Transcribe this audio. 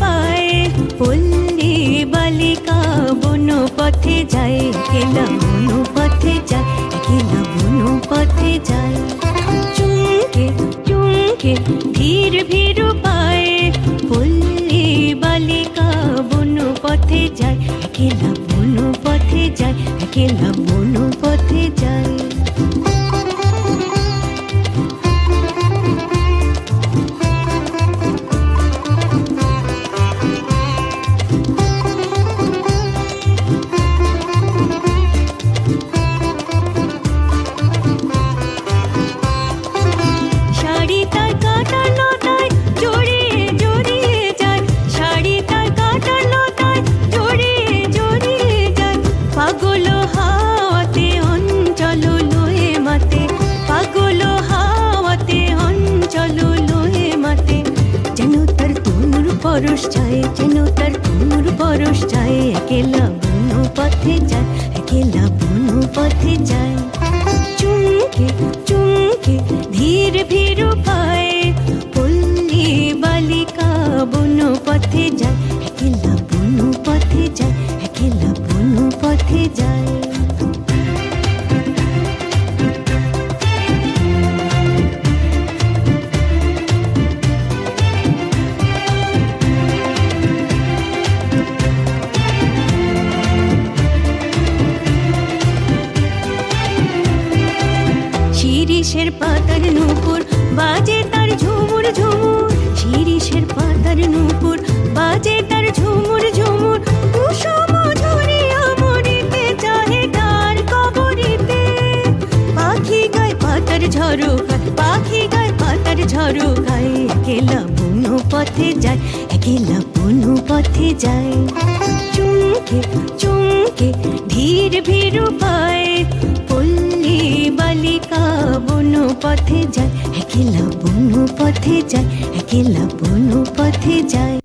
পায়ে, পল্লী বালিকা বন পথে যায়, একলা বন পথে যায়, একলা বন পথে যায়। চুমকে চুমকে ধীর ভীর পায়ে, পল্লী বালিকা বন পথে যায়, একলা বন পথে যায়, একলা বন পরশ যায়, যেন তার কুমুর পরশ যায়। একেলা বন্য পথে যায়, একেলা বন্য পথে যায়। চুমকে চুমকে ধীর ভীর পায়ে, পল্লী বালিকা বন পথে যায়। শিরিষের পাতার নূপুর, বাজে তার ঝুমুর ঝুমুর, শিরিষের পাতার নূপুর, বাজে তার ঝুমুর ঝুমুর পাখি গায় পাতার ঝরো গায় একেলা বন পথে যায়, একেলা বন পথে যায়। চুমকে চুমকে ধীর ভীর পায়ে পথে যায় একেলা বন পথে যায় একেলা বন পথে যায়